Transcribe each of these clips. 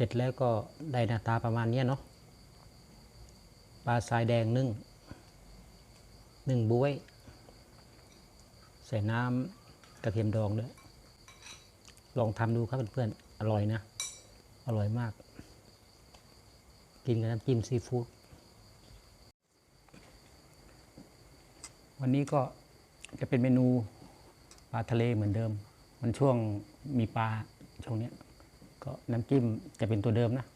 ร็จแล้วก็ได้หน้าตาประมาณนี้เนาะปลาทรายแดงนึ่งนึ่งบ๊วย ใส่น้ำกระเทียมดองด้วยลองทำดูครับเพื่อนๆอร่อยนะ อร่อยมาก กินกับน้ำจิ้มซีฟู้ดวันนี้ก็จะเป็นเมนูปลาทะเลเหมือนเดิม มันช่วงมีปลาช่วงเนี้ย ก็น้ำจิ้มจะเป็นตัวเดิมนะ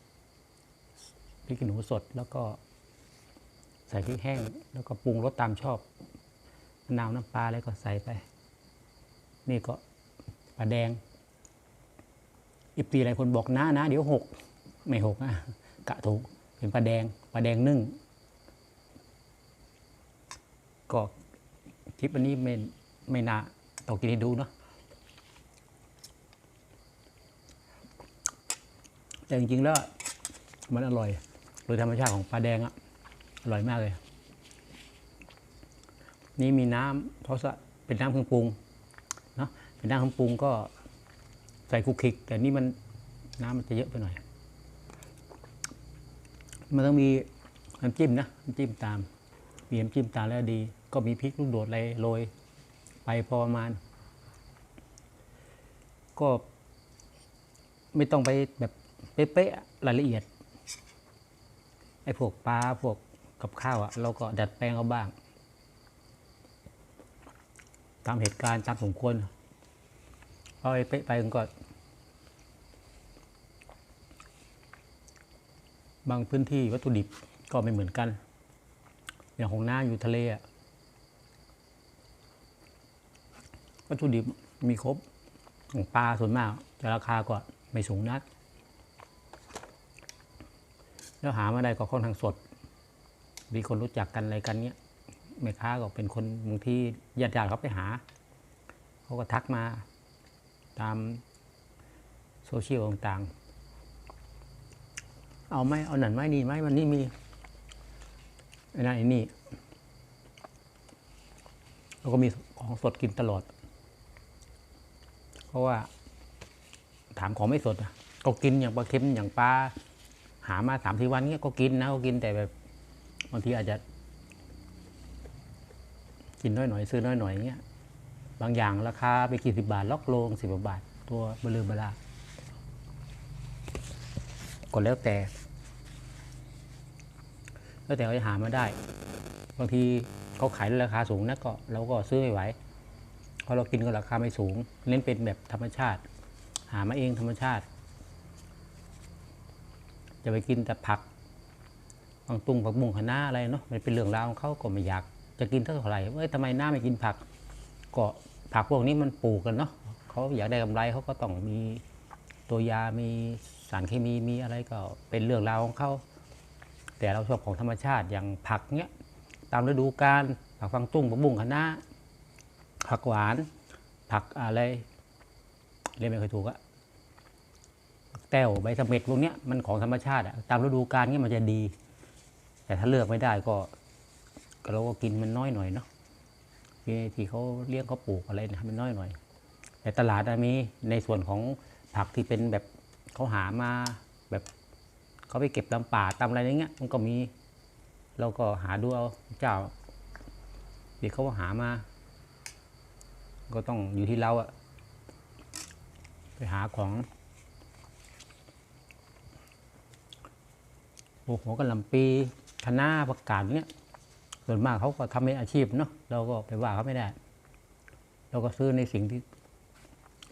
พริกขี้หนูสดแล้วก็ ใส่พริกแห้ง แล้วก็ปรุงรสตามชอบมะนาวน้ำปลาอะไรก็ใส่ไป นี่ก็ปลาแดงอิปตีหลายคนบอกนะนะเดี๋ยวหกไม่หกนะกะถูกเป็นปลาแดงปลาแดงนึ่งก็คลิปอันนี้ไม่ไม่น่าต้องกินให้ดูเนาะ แต่จริงๆแล้วมันอร่อย โดยธรรมชาติของปลาแดงอะอร่อยมากเลย นี่มีน้ำเพราะว่าเป็นน้ำเครื่องปรุงเนาะเป็นน้ำเครื่องปรุงก็ใส่คุกคิก แต่นี่มันน้ำมันจะเยอะไปหน่อย มันต้องมีน้ำจิ้มนะน้ำจิ้มตาม มีน้ำจิ้มตามแล้วดี ก็มีพริกลูกโดดอะไรโรยไปพอประมาณ ก็ไม่ต้องไปแบบ เป๊ะๆรายละเอียดไอ้พวกปลาพวกกับข้าวอะเราก็ดัดแปลงเอาบ้าง ตามเหตุการณ์ตามสมควรเอาไอ้เป๊ะไปมันก็บางพื้นที่วัตถุดิบก็ไม่เหมือนกัน อย่างของน้าอยู่ทะเลอะวัตถุดิบมีครบของปลาส่วนมากจะราคาก็ไม่สูงนัก แล้วหามาได้ก็ค่อนข้างสด มีคนรู้จักกันอะไรกันเนี้ยแม่ค้าก็เป็นคนบางที่ญาติญาติเขาไปหา เขาก็ทักมาตามโซเชียลต่างๆ เอาไหมเอาหนันไหมนี่ไหมวันนี้มีไอ้นั่นไอ้นี่แล้วก็มีของสดกินตลอด เพราะว่า ถามของไม่สดอะก็กินอย่างปลาเค็มอย่างปลา หามาสามสี่วันเงี้ยก็กินนะก็กินแต่แบบบางทีอาจจะ กินน้อยหน่อยซื้อน้อยหน่อยเงี้ยบางอย่างราคาไปกี่สิบบาทล็อกโลงสิบบาท ตัวเบลือเบลาก็แล้วแต่ แล้วแต่เขาจะหามาได้ บางทีเขาขายราคาสูงนะก็เราก็ซื้อไม่ไหวเพราะเรากินก็ราคาไม่สูง เน้นเป็นแบบธรรมชาติ หามาเองธรรมชาติ จะไปกินแต่ผักบางตุ้งผักบุ้งคะน้าอะไรเนาะมันเป็นเรื่องราวของเขาก็ไม่อยากจะกินเท่าไหร่เอ้ยทำไมหน้าไม่กินผัก ก็ผักพวกนี้มันปลูกกันเนาะเขาอยากได้กำไรเขาก็ต้องมีตัวยามีสารเคมีมีอะไรก็เป็นเรื่องราวของเขาแต่เราชอบของธรรมชาติอย่างผักเนี้ยตามฤดูกาลผักฟังตุ้งผักบุ้งคะน้าผักหวาน ผักอะไรเรียกไม่ค่อยถูกอะ แต้วใบสเม็ดพวกเนี้ยมันของธรรมชาติอะตามฤดูกาลเนี้ยมันจะดี แต่ถ้าเลือกไม่ได้ก็เราก็กินมันน้อยหน่อยเนาะที่เขาเลี้ยงเขาปลูกอะไรนะมันน้อยหน่อย แต่ตลาดมีในส่วนของผักที่เป็นแบบเขาหามาแบบเขาไปเก็บตามป่าตามอะไรอย่างเงี้ย มันก็มีเราก็หาดูเอาเจ้าที่เขาหามา ก็ต้องอยู่ที่เราอะไปหาของ โอ้โหกระหลำปีคะน้าประกาศเนี่ยส่วนมากเขาก็ทำเป็นอาชีพเนาะเราก็ไปว่าเขาไม่ได้ เราก็ซื้อในสิ่งที่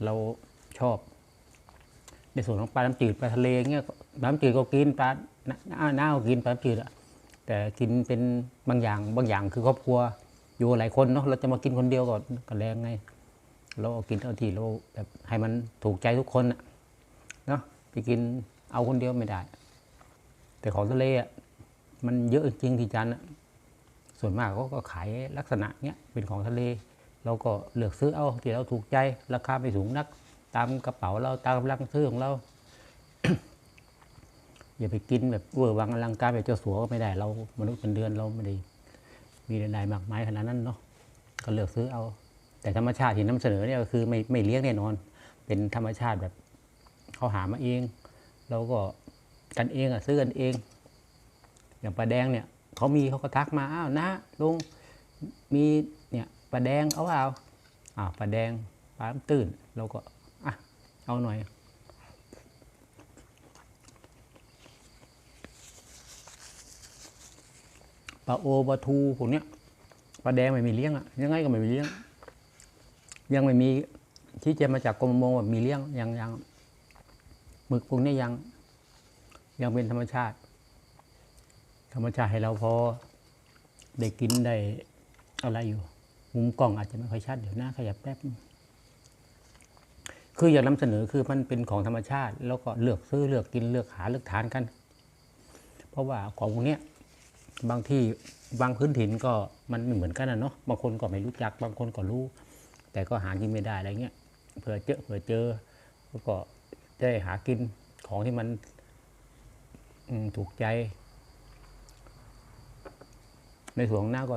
เราชอบ ในส่วนของปลาน้ำจืดปลาทะเลเงี้ยปลาน้ำจืดก็กินปลาหน้าหน้าก็กินปลาน้ำจืดอะแต่กินเป็นบางอย่างบางอย่างคือครอบครัวอยู่หลายคนเนาะเราจะมากินคนเดียวก็ก็แรงไง เราเอากินเท่าที่เราแบบให้มันถูกใจทุกคนน่ะเนาะไปกินเอาคนเดียวไม่ได้ แต่ของทะเลอะมันเยอะจริงที่จันทร์ส่วนมากเขาก็ขายลักษณะเนี้ยเป็นของทะเล เราก็เลือกซื้อเอาที่เราถูกใจราคาไม่สูงนัก ตามกระเป๋าเราตามกำลังซื้อของเรา อย่าไปกินแบบเวอร์วังอลังการแบบเจ้าสัวก็ไม่ได้เรามนุษย์เป็นเดือนเราไม่ได้มีรายได้มากมายขนาดนั้นเนาะก็เลือกซื้อเอา แต่ธรรมชาติที่นำเสนอเนี่ยก็คือไม่ไม่เลี้ยงแน่นอน เป็นธรรมชาติแบบเขาหามาเอง เราก็ กันเองอะซื้อกันเอง อย่างปลาแดงเนี่ยเขามีเขาก็ทักมาอ้าวนะลุงมีเนี่ยปลาแดงเอาเปล่าอ้าวปลาแดงปลาตื้นเราก็อะเอาหน่อยปลาโอปลาทูพวกเนี้ยปลาแดงไม่มีเลี้ยงอะยังไงก็ไม่มีเลี้ยง ยังไม่มีที่จะมาจากกรมประมงว่ามีเลี้ยงยังยังหมึกพวกนี้ยัง ยังเป็นธรรมชาติ ธรรมชาติให้เราพอได้กินได้อะไรอยู่ มุมกล้องอาจจะไม่ค่อยชัดเดี๋ยวหน้าขยับแป๊บ คืออยากนำเสนอคือมันเป็นของธรรมชาติ แล้วก็เลือกซื้อเลือกกินเลือกหาเลือกทานกัน เพราะว่าของพวกนี้บางที่บางพื้นถิ่นก็มันไม่เหมือนกันนะเนาะบางคนก็ไม่รู้จักบางคนก็รู้ แต่ก็หากินไม่ได้อะไรเงี้ยเผื่อเจอเผื่อเจอแล้วก็จะได้หากินของที่มัน ถูกใจ ในส่วนของหน้าก็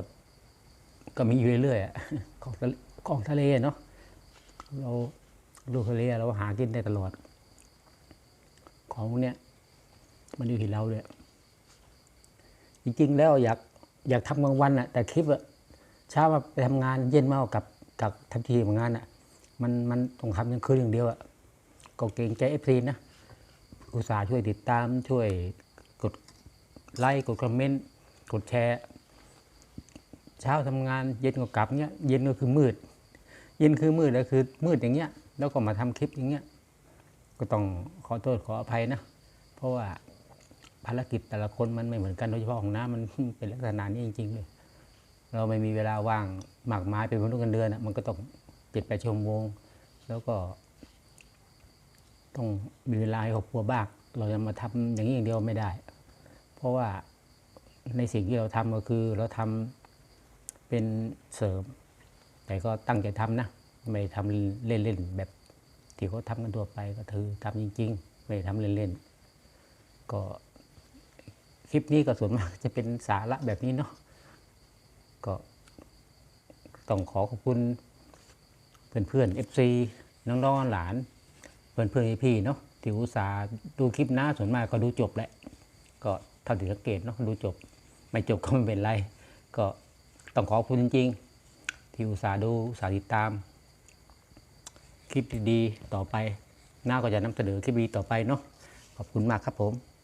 ก็มีอยู่เรื่อยๆของทะเลของทะเลเนาะเราลูกทะเลเราหากินได้ตลอด ของพวกเนี้ยมันอยู่ที่เราเลยจริงๆแล้วอยากอยากทำกลางวันน่ะแต่คลิปอะเช้ามาไปทำงานเย็นมาเอากลับกลับทันทีเหมือนงานอะมันมันต้องทำกลางคืนอย่างเดียวอะก็เกรงใจเอฟซีนะ อุตส่าห์ช่วยติดตามช่วยกดไลค์กดคอมเมนต์กดแชร์ เช้าทำงานเย็นก็กลับเนี้ยเย็นก็คือมืด เย็นคือมืดแล้วคือมืดอย่างเงี้ย แล้วก็มาทำคลิปอย่างเงี้ยก็ต้องขอโทษขออภัยนะ เพราะว่าภารกิจแต่ละคนมันไม่เหมือนกันโดยเฉพาะของน้ำมันเป็นลักษณะนี้จริง ๆ เลย เราไม่มีเวลาว่างหมากไม้เป็นมนุษย์เงินเดือนอะมันก็ต้องเจ็ดแปดชั่วโมง แล้วก็ ต้องมีเวลาให้ครอบครัวบ้างเราจะมาทำอย่างนี้อย่างเดียวไม่ได้ เพราะว่าในสิ่งที่เราทำก็คือเราทำเป็นเสริม แต่ก็ตั้งใจทำนะ ไม่ทำเล่นๆแบบที่เขาทำกันทั่วไปก็คือทำจริง ๆ ไม่ได้ทำเล่นๆก็คลิปนี้ก็ส่วนมากจะเป็นสาระแบบนี้เนาะก็ต้องขอขอบคุณเพื่อนเพื่อนเอฟซีน้องๆหลาน เพื่อนเพื่อนพี่เนาะที่อุตส่าห์ดูคลิปหน้าส่วนมากก็ดูจบแหละ ก็เท่าที่สังเกตเนาะดูจบ ไม่จบก็ไม่เป็นไร ก็ต้องขอบคุณจริง ๆ ที่อุตส่าห์ดูอุตส่าห์ติดตาม คลิปดีๆต่อไป หน้าก็จะนำเสนอคลิปดีต่อไปเนาะขอบคุณมากครับผม